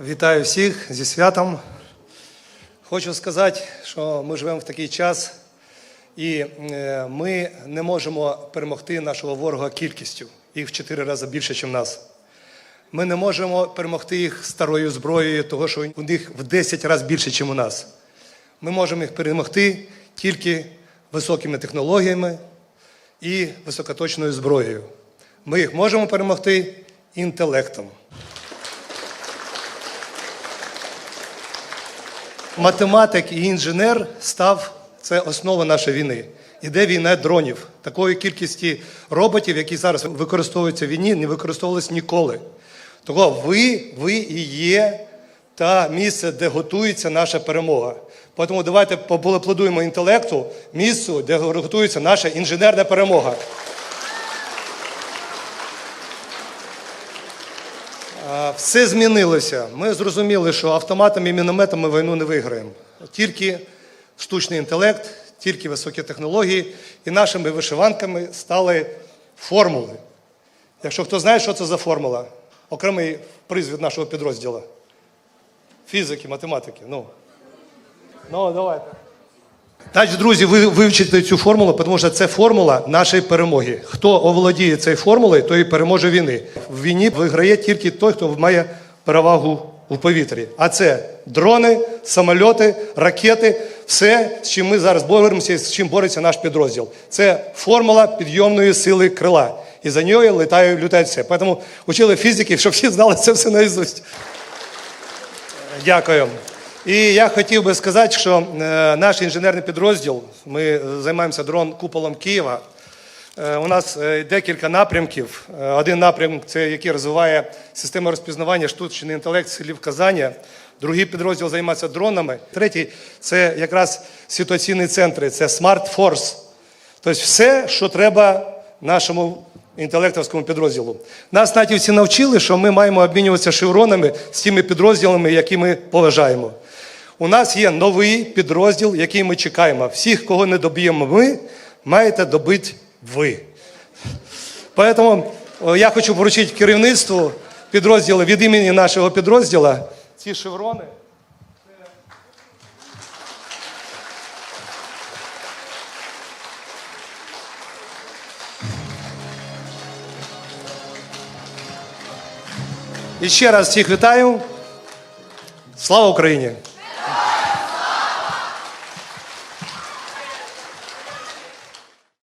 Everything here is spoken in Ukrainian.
Вітаю всіх зі святом. Хочу сказати, що ми живемо в такий час, і е, ми не можемо перемогти нашого ворога кількістю. Їх в чотири рази більше, ніж нас. Ми не можемо перемогти їх старою зброєю, того, що у них в 10 разів більше, ніж у нас. Ми можемо їх перемогти тільки високими технологіями і високоточною зброєю. Ми їх можемо перемогти інтелектом. Математик і інженер став це основа нашої війни. Іде війна дронів. Такої кількості роботів, які зараз використовуються в війні, не використовувалися ніколи. Того ви, ви і є та місце, де готується наша перемога. Тому давайте поаплодуємо інтелекту, місцю, де готується наша інженерна перемога. Все змінилося. Ми зрозуміли, що автоматами і мінометами війну не виграємо. Тільки штучний інтелект, тільки високі технології, і нашими вишиванками стали формули. Якщо хто знає, що це за формула, окремий приз від нашого підрозділу. Фізики, математики. Ну, ну давайте. Значить, друзі, ви вивчите цю формулу, тому що це формула нашої перемоги. Хто оволодіє цією формулою, той переможе війни. В війні виграє тільки той, хто має перевагу у повітрі. А це дрони, самольоти, ракети, все, з чим ми зараз боремося, з чим бореться наш підрозділ. Це формула підйомної сили крила. І за нею літає, літає все. Тому учили фізики, щоб всі знали це все наизусть. Дякую. І я хотів би сказати, що е, наш інженерний підрозділ, ми займаємося дрон куполом Києва. Е, у нас е, декілька напрямків. Е, один напрямок це який розвиває систему розпізнавання штучний інтелект слів Казання. Другий підрозділ займається дронами. Третій це якраз ситуаційні центри, це Smart Force. Тобто все, що треба нашому інтелектовському підрозділу. Нас навіть всі навчили, що ми маємо обмінюватися шевронами з тими підрозділами, які ми поважаємо. У нас є новий підрозділ, який ми чекаємо. Всіх, кого не доб'ємо ми, маєте добити ви. Тому я хочу поручити керівництву підрозділу від імені нашого підрозділу ці шеврони. І ще раз всіх вітаю. Слава Україні!